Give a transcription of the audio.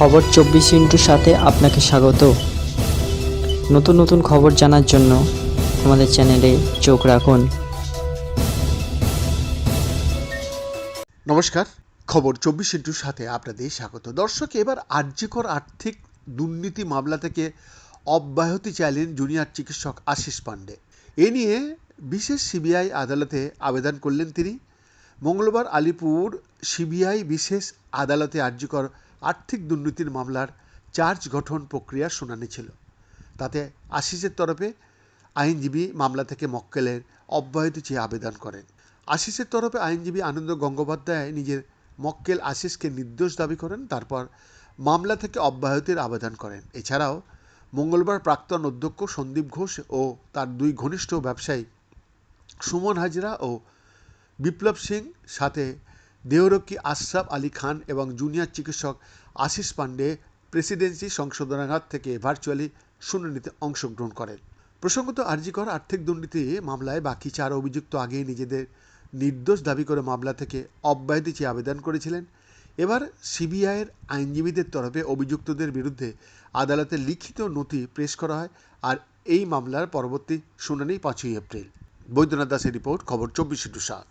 খবর চব্বিশ ইন্টুর সাথে আপনাকে স্বাগত। নতুন নতুন খবর জানার জন্য আমাদের চ্যানেলে চোখ রাখুন। নমস্কার, খবর চব্বিশ ইন্টুর সাথে আপনাদের স্বাগত। দর্শক, এবার আর্যিকর আর্থিক দুর্নীতি মামলা থেকে অব্যাহতি চাইলেন জুনিয়র চিকিৎসক আশিস পাণ্ডে। এ নিয়ে বিশেষ সিবিআই আদালতে আবেদন করলেন তিনি। মঙ্গলবার আলিপুর সিবিআই বিশেষ আদালতে আর্যিকর আর্থিক দুর্নীতির মামলার চার্জ গঠন প্রক্রিয়ার শুনানি ছিল। তাতে আশিসের তরফে আইনজীবী মামলা থেকে মক্কেলের অব্যাহতি চেয়ে আবেদন করেন। আশিসের তরফে আইনজীবী আনন্দ গঙ্গোপাধ্যায় নিজের মক্কেল আশিসকে নির্দোষ দাবি করেন, তারপর মামলা থেকে অব্যাহতির আবেদন করেন। এছাড়াও মঙ্গলবার প্রাক্তন অধ্যক্ষ সন্দীপ ঘোষ ও তার দুই ঘনিষ্ঠ ব্যবসায়ী সুমন হাজরা ও বিপ্লব সিং সাথে দেহরক্ষী আশরাফ আলী খান এবং জুনিয়র চিকিৎসক আশিস পাণ্ডে প্রেসিডেন্সি সংশোধনাগার থেকে ভার্চুয়ালি শুনানিতে অংশগ্রহণ করেন। প্রসঙ্গত, আরজিকর আর্থিক দুর্নীতি মামলায় বাকি চার অভিযুক্ত আগেই নিজেদের নির্দোষ দাবি করে মামলা থেকে অব্যাহতি চেয়ে আবেদন করেছিলেন। এবার সিবিআইয়ের আইনজীবীদের তরফে অভিযুক্তদের বিরুদ্ধে আদালতে লিখিত নথি পেশ করা হয় আর এই মামলার পরবর্তী শুনানি পাঁচই এপ্রিল। বৈদ্যনাথ দাসের রিপোর্ট, খবর চব্বিশে টু সাত।